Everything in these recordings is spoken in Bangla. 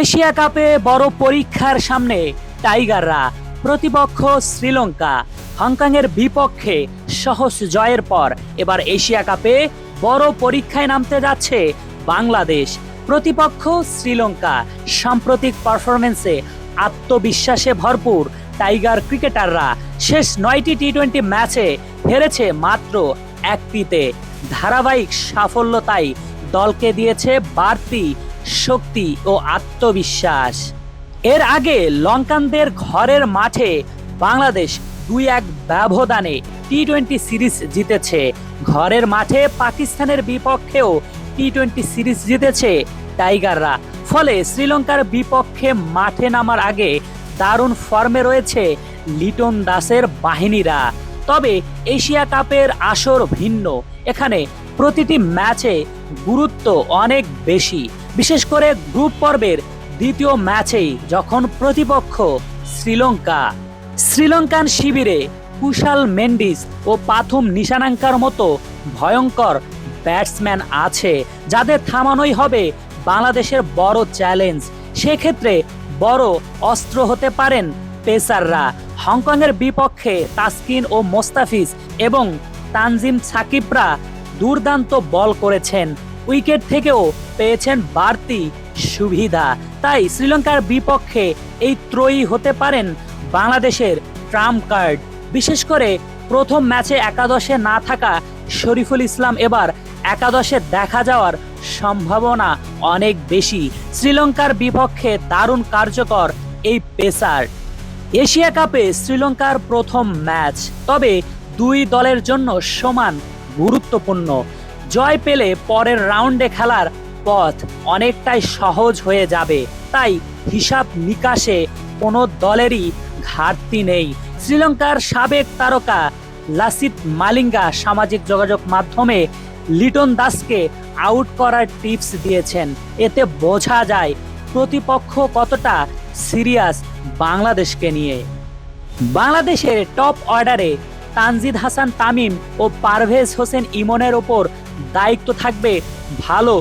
এশিয়া কাপে বড় পরীক্ষার সামনে টাইগাররা প্রতিপক্ষ শ্রীলঙ্কা। হংকংয়ের বিপক্ষে সহজ জয়ের পর এবার এশিয়া কাপে বড় পরীক্ষায় নামতে যাচ্ছে বাংলাদেশ। প্রতিপক্ষ শ্রীলঙ্কা সাম্প্রতিক পারফরমেন্সে আত্মবিশ্বাসে ভরপুর টাইগার ক্রিকেটাররা শেষ নয়টি টি টোয়েন্টি ম্যাচে হেরেছে মাত্র একটিতে। ধারাবাহিক সাফল্য তাই দলকে দিয়েছে বাড়তি শক্তি ও আত্মবিশ্বাস। এর আগে লঙ্কানদের ঘরের মাঠে বাংলাদেশ দুই এক ব্যবধানে টি টোয়েন্টি সিরিজ জিতেছে। ঘরের মাঠে পাকিস্তানের বিপক্ষেও টি টোয়েন্টি সিরিজ জিতেছে টাইগাররা। ফলে শ্রীলঙ্কার বিপক্ষে মাঠে নামার আগে দারুণ ফর্মে রয়েছে লিটন দাসের বাহিনীরা। তবে এশিয়া কাপের আসর ভিন্ন। এখানে প্রতিটি ম্যাচে গুরুত্ব অনেক বেশি। বিশেষ করে গ্রুপ পর্বের দ্বিতীয় ম্যাচেই যখন প্রতিপক্ষ শ্রীলঙ্কা, শ্রীলঙ্কান শিবিরে কুশাল মেন্ডিস ও পাথুম নিশানাঙ্কার মতো ভয়ঙ্কর ব্যাটসম্যান আছে, যাদের থামানোই হবে বাংলাদেশের বড় চ্যালেঞ্জ। সেক্ষেত্রে বড় অস্ত্র হতে পারেন পেসাররা। হংকংয়ের বিপক্ষে তাসকিন ও মোস্তাফিজ এবং তানজিম সাকিবরা দুর্দান্ত বল করেছেন। উইকেট থেকেও পেয়েছেন বাড়তি সুবিধা। তাই শ্রীলঙ্কার বিপক্ষে এই ত্রয়ী হতে পারেন বাংলাদেশের ট্রাম্প কার্ড। বিশেষ করে প্রথম ম্যাচে একাদশে না থাকা শরীফুল ইসলাম এবার একাদশে দেখা যাওয়ার সম্ভাবনা অনেক বেশি। শ্রীলঙ্কার বিপক্ষে দারুণ কার্যকর এই পেসার। এশিয়া কাপে শ্রীলঙ্কার প্রথম ম্যাচ। তবে দুই দলের জন্য সমান গুরুত্বপূর্ণ। জয় পেলে পরের রাউন্ডে খেলার পথ অনেকটাই সহজ হয়ে যাবে। তাই হিসাব নিকাশে কোনো দলেরই ঘাটতি নেই। শ্রীলঙ্কার সাবেক তারকা লাসিত মালিঙ্গা সামাজিক যোগাযোগ মাধ্যমে লিটন দাসকে আউট করার টিপস দিয়েছেন। এতে বোঝা যায় প্রতিপক্ষ কতটা সিরিয়াস বাংলাদেশকে নিয়ে। বাংলাদেশের টপ অর্ডারে তানজিদ হাসান তামিম ও পারভেজ হোসেন ইমনের ওপর দায়িত্ব থাকবে ভালো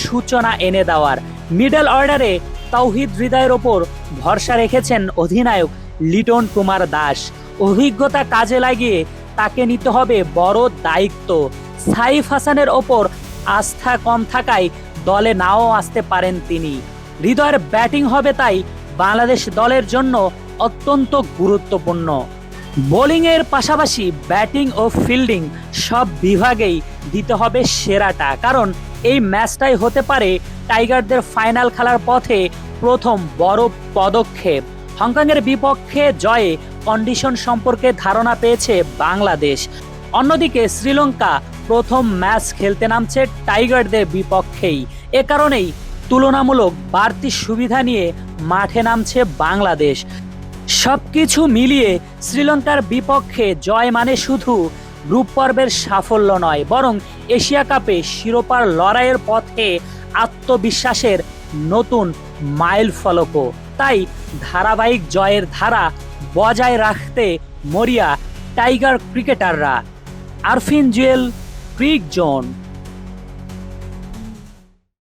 সূচনা এনে দেওয়ার। মিডল অর্ডারে তৌহিদ হৃদয়ের ওপর ভরসা রেখেছেন অধিনায়ক লিটন কুমার দাস। অভিজ্ঞতা কাজে লাগিয়ে তাকে নিতে হবে বড় দায়িত্ব। সাইফ হাসানের ওপর আস্থা কম থাকায় দলে নাও আসতে পারেন তিনি। হৃদয়ের ব্যাটিং হবে তাই বাংলাদেশ দলের জন্য অত্যন্ত গুরুত্বপূর্ণ। বোলিংয়ের পাশাপাশি ব্যাটিং ও ফিল্ডিং সব বিভাগেই দিতে হবে সেরাটা। কারণ এই ম্যাচটাই হতে পারে টাইগারদের ফাইনাল খেলার পথে প্রথম বড় পদক্ষেপ। হংকংয়ের বিপক্ষে জয়ে কন্ডিশন সম্পর্কে ধারণা পেয়েছে বাংলাদেশ। অন্যদিকে শ্রীলঙ্কা প্রথম ম্যাচ খেলতে নামছে টাইগারদের বিপক্ষেই। এ কারণেই তুলনামূলক বাড়তি সুবিধা নিয়ে মাঠে নামছে বাংলাদেশ। সবকিছু মিলিয়ে শ্রীলঙ্কার বিপক্ষে জয় মানে শুধু গ্রুপ পর্বের সাফল্য নয়, বরং এশিয়া কাপে শিরোপার লড়াইয়ের পথে আত্মবিশ্বাসের নতুন মাইল ফলকও। তাই ধারাবাহিক জয়ের ধারা বজায় রাখতে মরিয়া টাইগার ক্রিকেটাররা। Arfin Jewel, Cric Zone.